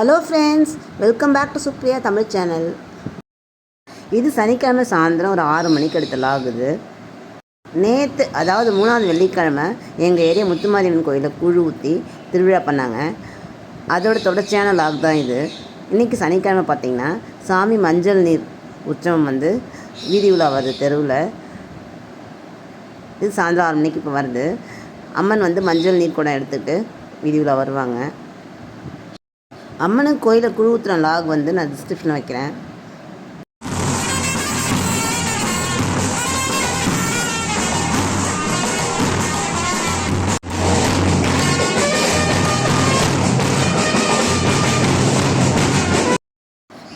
Hello friends welcome back to Supriya Tamil channel இது சனிக்கிழமை சாயந்தரம் ஒரு ஆறு மணிக்கு அடுத்தல ஆகுது. நேற்று அதாவது மூணாவது வெள்ளிக்கிழமை எங்கள் ஏரியா முத்துமாரியம்மன் கோயிலில் குழு ஊற்றி திருவிழா பண்ணாங்க. அதோட தொடர்ச்சியான லாக் தான் இது. இன்றைக்கி சனிக்கிழமை பார்த்திங்கன்னா சாமி மஞ்சள் நீர் உற்சவம் வந்து வீதி உலா வருது தெருவில். இது சாயந்தரம் ஆறு மணிக்கு இப்போ வருது. அம்மன் வந்து மஞ்சள் நீர் குடம் எடுத்துகிட்டு வீதி உலா வருவாங்க. அம்மனுக்கு கோயிலை குழு ஊற்றுற லாக் வந்து நான் டிஸ்கிரிப்ஷனில் வைக்கிறேன்.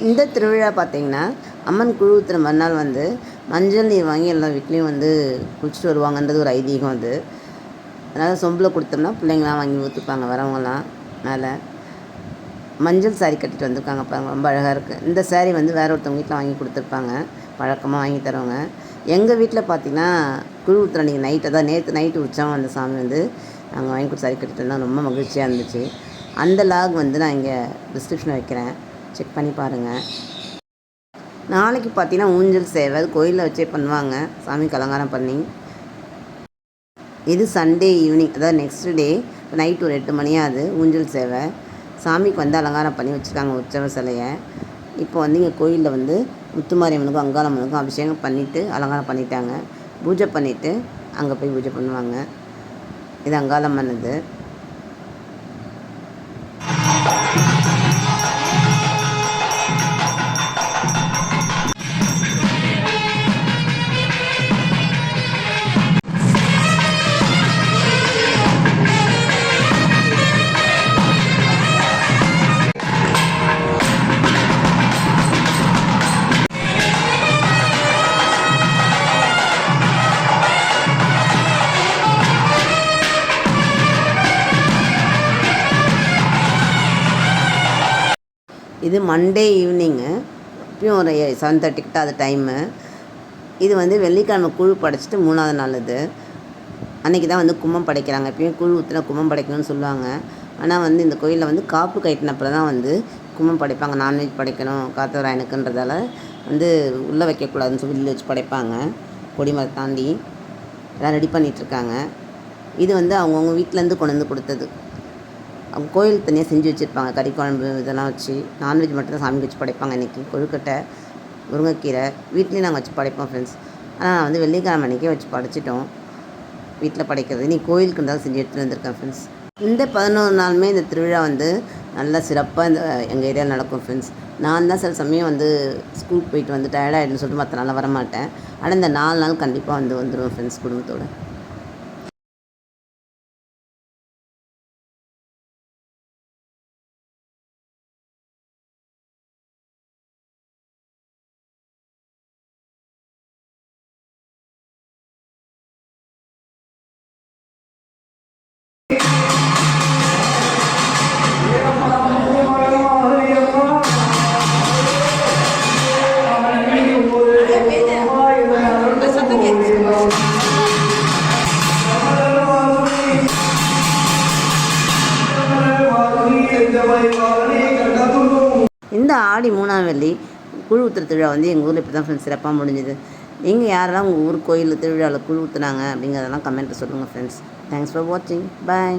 இந்த திருவிழா பார்த்தீங்கன்னா அம்மன் குழு ஊற்றுற மறுநாள் வந்து மஞ்சள் நீர் வாங்கி எல்லா வீட்லேயும் வந்து குளிச்சுட்டு வருவாங்கன்றது ஒரு ஐதீகம் அது. அதனால் சொம்பில் கொடுத்தோம்னா பிள்ளைங்களாம் வாங்கி ஊற்றுப்பாங்க வரவங்களாம் மேலே. மஞ்சள் சாரி கட்டிட்டு வந்திருக்காங்க. பாருங்க ரொம்ப அழகாக இருக்குது இந்த சாரீ வந்து வேற ஒருத்தவங்க வீட்டில் வாங்கி கொடுத்துருப்பாங்க. வழக்கமாக வாங்கி தருவாங்க. எங்கள் வீட்டில் பார்த்தீங்கன்னா குழு ஊற்றுற அன்றைக்கி நைட்டு தான் நேற்று நைட்டு உற்சவம் அந்த சாமி வந்து நாங்கள் வாங்கி கொடுத்து சாரி கட்டிட்டு வந்தோம் ரொம்ப மகிழ்ச்சியாக இருந்துச்சு. அந்த லாக் வந்து நான் இங்கே டிஸ்கிரிப்ஷனில் வைக்கிறேன். செக் பண்ணி பாருங்கள் நாளைக்கு பார்த்தீங்கன்னா ஊஞ்சல் சேவை கோயிலில் வச்சே பண்ணுவாங்க. சாமிக்கு அலங்காரம் பண்ணி. இது சண்டே ஈவினிங் அதாவது நெக்ஸ்ட் டே நைட் ஒரு எட்டு மணியாகுது ஊஞ்சல் சேவை. சாமிக்கு வந்து அலங்காரம் பண்ணி வச்சுருக்காங்க உற்சவ சிலையை. இப்போ வந்து இங்கே கோயிலில் வந்து முத்துமாரியம்மனுக்கும் அங்காளம்மனுக்கும் அபிஷேகம் பண்ணிவிட்டு அலங்காரம் பண்ணிட்டாங்க. பூஜை பண்ணிவிட்டு அங்கே போய் பூஜை பண்ணுவாங்க. இது அங்காளம்மன் இது இது மண்டே ஈவினிங்கு இப்பயும் ஒரு செவன் தேர்ட்டிக்கிட்ட அது டைமு இது வந்து வெள்ளிக்கிழமை குழு படைச்சிட்டு மூணாவது நாள் இது. அன்றைக்கி தான் வந்து கும்பம் படைக்கிறாங்க. எப்பயும் குழு ஊற்றினா கும்பம் படைக்கணும்னு சொல்லுவாங்க. ஆனால் வந்து இந்த கோயிலில் வந்து காப்பு கட்டினப்பல தான் வந்து கும்பம் படைப்பாங்க. நான்வெஜ் படைக்கணும். காத்தவராயனுக்குன்றதால வந்து உள்ளே வைக்கக்கூடாதுன்னு சொல்லி வெளியில் வச்சு படைப்பாங்க கொடிமரை தாண்டி. எல்லாம் ரெடி பண்ணிகிட்ருக்காங்க இது வந்து அவங்கவுங்க வீட்டிலேருந்து கொண்டு வந்து கொடுத்தது. கோயில் தனியாக செஞ்சு வச்சுருப்பாங்க. கறி குழம்பு இதெல்லாம் வச்சு. நான்வெஜ் மட்டும் தான் சாமிக்கு வச்சு படைப்பாங்க இன்றைக்கி கொழுக்கட்டை முருங்கைக்கீரை வீட்லேயும் நாங்கள் வச்சு படைப்போம் ஃப்ரெண்ட்ஸ் ஆனால் நான் வந்து வெள்ளிக்கிழமை அன்றைக்கே வச்சு படைச்சிட்டோம். வீட்டில் படைக்கிறது. நீ கோயிலுக்கு இருந்தாலும் செஞ்சு எடுத்துகிட்டு வந்திருக்கேன் ஃப்ரெண்ட்ஸ் இந்த பதினோரு நாளுமே இந்த திருவிழா வந்து நல்லா சிறப்பாக இந்த எங்கள் ஏரியாவில் நடக்கும் ஃப்ரெண்ட்ஸ் நான் தான் சில சமயம் வந்து ஸ்கூலுக்கு போயிட்டு வந்து டயர்டாகிடுன்னு சொல்லிட்டு மற்ற நாள் வரமாட்டேன். ஆனால் இந்த நாலு நாள் கண்டிப்பாக வந்து வந்துடுவேன் ஃப்ரெண்ட்ஸ் குடும்பத்தோடு. இந்த ஆடி மூணாம் வெள்ளி குழு உத்திர திருவிழா வந்து எங்கள் ஊரில் இப்படி தான் ஃப்ரெண்ட்ஸ் சிறப்பாக முடிஞ்சுது. நீங்கள் யாரெல்லாம் உங்கள் ஊர் கோயில் திருவிழாவில் குழு ஊற்றுனாங்க அப்படிங்கிறதெல்லாம் கமெண்ட்டில் சொல்லுங்கள் ஃப்ரெண்ட்ஸ் தேங்க்ஸ் ஃபார் வாட்சிங் பாய்